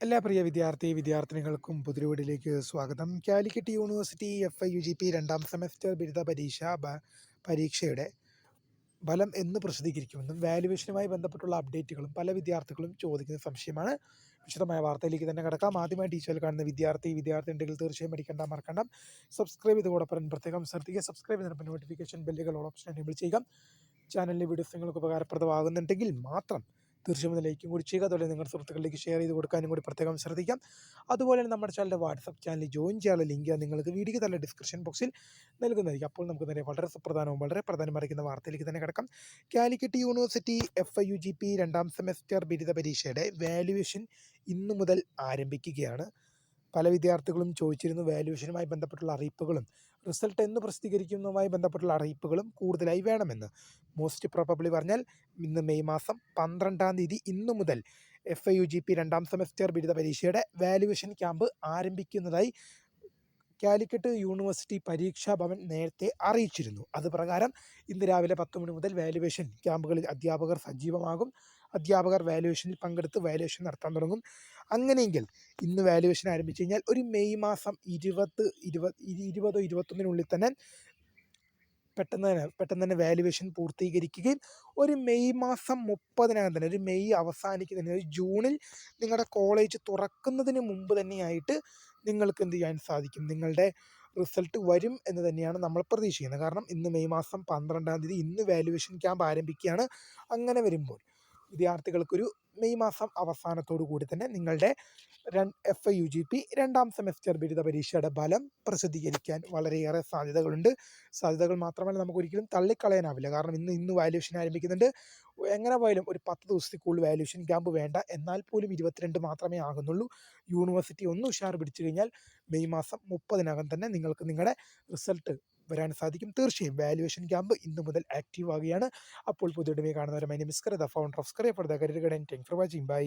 എല്ലാ പ്രിയ വിദ്യാർത്ഥി വിദ്യാർത്ഥിനികൾക്കും പുതിരുവീടിലേക്ക് സ്വാഗതം. Calicut university F I U G P രണ്ടാം സെമസ്റ്റർ ബിരുദ പരീക്ഷ പരീക്ഷയുടെ ഫലം എന്ന് പ്രസിദ്ധീകരിക്കുമെന്നും വാല്യുവേഷനുമായി ബന്ധപ്പെട്ടുള്ള അപ്ഡേറ്റുകളും പല വിദ്യാർത്ഥികളും ചോദിക്കുന്ന സംശയമാണ്. വിശദമായ വാർത്തയിലേക്ക് തന്നെ കിടക്കാം. ആദ്യമായി ടീച്ചറിൽ കാണുന്ന വിദ്യാർത്ഥി വിദ്യാർത്ഥി ഉണ്ടെങ്കിൽ തീർച്ചയായും പഠിക്കേണ്ട മറക്കണ്ട. സബ്സ്ക്രൈബ് ചെയ്തോടൊപ്പം പ്രത്യേകം ശ്രദ്ധിക്കുക. സബ്സ്ക്രൈബ് ചെയ്യുന്നതിനൊപ്പം നോട്ടിഫിക്കേഷൻ ബെല്ലുകൾ ഓപ്ഷൻ എനേബിൾ ചെയ്യുക. ചാനലിലെ വീഡിയോസ് നിങ്ങൾക്ക് ഉപകാരപ്രദമാകുന്നുണ്ടെങ്കിൽ മാത്രം തീർച്ചയായും ലൈക്കും കൂടി ചെയ്യുക. അതുപോലെ നിങ്ങളുടെ സുഹൃത്തുക്കളിലേക്ക് ഷെയർ ചെയ്ത് കൊടുക്കാനും കൂടി പ്രത്യേകം ശ്രദ്ധിക്കാം. അതുപോലെ തന്നെ നമ്മുടെ ചാനലിന്റെ വാട്സപ്പ് ചാനൽ ജോയിൻ ചെയ്യാനുള്ള ലിങ്ക് നിങ്ങൾക്ക് വീഡിയോ തന്നെ ഡിസ്ക്രിപ്ഷൻ ബോക്സിൽ നൽകുന്നതായിരിക്കും. അപ്പോൾ നമുക്ക് തന്നെ വളരെ സുപ്രധാനവും വളരെ പ്രധാനമായിരിക്കുന്ന വാർത്തയിലേക്ക് തന്നെ കിടക്കാം. Calicut university F I U G P രണ്ടാം സെമസ്റ്റർ ബിരുദ പരീക്ഷയുടെ വാല്യുവേഷൻ ഇന്നു മുതൽ ആരംഭിക്കുകയാണ്. പല വിദ്യാർത്ഥികളും ചോദിച്ചിരുന്നു വാല്യുവേഷനുമായി ബന്ധപ്പെട്ടുള്ള അറിയിപ്പുകളും റിസൾട്ട് എന്ന് പ്രസിദ്ധീകരിക്കുന്നതുമായി ബന്ധപ്പെട്ടുള്ള അറിയിപ്പുകളും കൂടുതലായി വേണമെന്ന്. മോസ്റ്റ് പ്രോബബ്ലി പറഞ്ഞാൽ ഇന്ന് മെയ് മാസം പന്ത്രണ്ടാം തീയതി ഇന്നു മുതൽ F I U G P രണ്ടാം സെമസ്റ്റർ ബിരുദ പരീക്ഷയുടെ വാല്യുവേഷൻ ക്യാമ്പ് ആരംഭിക്കുന്നതായി കാലിക്കറ്റ് യൂണിവേഴ്സിറ്റി പരീക്ഷാ ഭവൻ നേരത്തെ അറിയിച്ചിരുന്നു. അത് പ്രകാരം ഇന്ന് രാവിലെ പത്ത് മണി മുതൽ വാല്യുവേഷൻ ക്യാമ്പുകളിൽ അധ്യാപകർ സജീവമാകും. അധ്യാപകർ വാല്യുവേഷനിൽ പങ്കെടുത്ത് വാല്യുവേഷൻ നടത്താൻ തുടങ്ങും. അങ്ങനെയെങ്കിൽ ഇന്ന് വാല്യുവേഷൻ ആരംഭിച്ചു കഴിഞ്ഞാൽ ഒരു മെയ് മാസം ഇരുപത് ഇരുപത് ഇരുപതോ ഇരുപത്തൊന്നിനുള്ളിൽ തന്നെ പെട്ടെന്ന് തന്നെ പെട്ടെന്ന് തന്നെ വാല്യുവേഷൻ പൂർത്തീകരിക്കുകയും ഒരു മെയ് മാസം മുപ്പതിനകം തന്നെ ഒരു മെയ് അവസാനിക്കുന്നതിന് ഒരു ജൂണിൽ നിങ്ങളുടെ കോളേജ് തുറക്കുന്നതിന് മുമ്പ് തന്നെയായിട്ട് നിങ്ങൾക്ക് എന്ത് ചെയ്യാൻ സാധിക്കും? നിങ്ങളുടെ റിസൾട്ട് വരും എന്ന് തന്നെയാണ് നമ്മൾ പ്രതീക്ഷിക്കുന്നത്. കാരണം ഇന്ന് മെയ് മാസം പന്ത്രണ്ടാം തീയതി ഇന്ന് വാല്യുവേഷൻ ക്യാമ്പ് ആരംഭിക്കുകയാണ്. അങ്ങനെ വരുമ്പോൾ വിദ്യാർത്ഥികൾക്കൊരു മെയ് മാസം അവസാനത്തോടു കൂടി തന്നെ നിങ്ങളുടെ F I U G P രണ്ടാം സെമസ്റ്റർ ബിരുദ പരീക്ഷയുടെ ഫലം പ്രസിദ്ധീകരിക്കാൻ വളരെയേറെ സാധ്യതകളുണ്ട്. സാധ്യതകൾ മാത്രമല്ല നമുക്ക് ഒരിക്കലും തള്ളിക്കളയാനാവില്ല. കാരണം ഇന്ന് ഇന്ന് വാല്യുവേഷൻ ആരംഭിക്കുന്നുണ്ട്. എങ്ങനെ പോയാലും ഒരു പത്ത് ദിവസത്തിൽ കൂടുതൽ വാല്യുവേഷൻ ക്യാമ്പ് വേണ്ട. എന്നാൽ പോലും ഇരുപത്തിരണ്ട് മാത്രമേ ആകുന്നുള്ളൂ. യൂണിവേഴ്സിറ്റി ഒന്ന് ഉഷാർ പിടിച്ചു കഴിഞ്ഞാൽ മെയ് മാസം മുപ്പതിനകം തന്നെ നിങ്ങൾക്ക് നിങ്ങളുടെ റിസൾട്ട് വരാൻ സാധിക്കും. തീർച്ചയായും വാല്യുവേഷൻ ക്യാമ്പ് ഇന്ന് മുതൽ ആക്റ്റീവ് ആകുകയാണ് അപ്പോൾ പുതിയ കാണുന്നവരെ my name the founder of Scaria for the career guide and for watching bye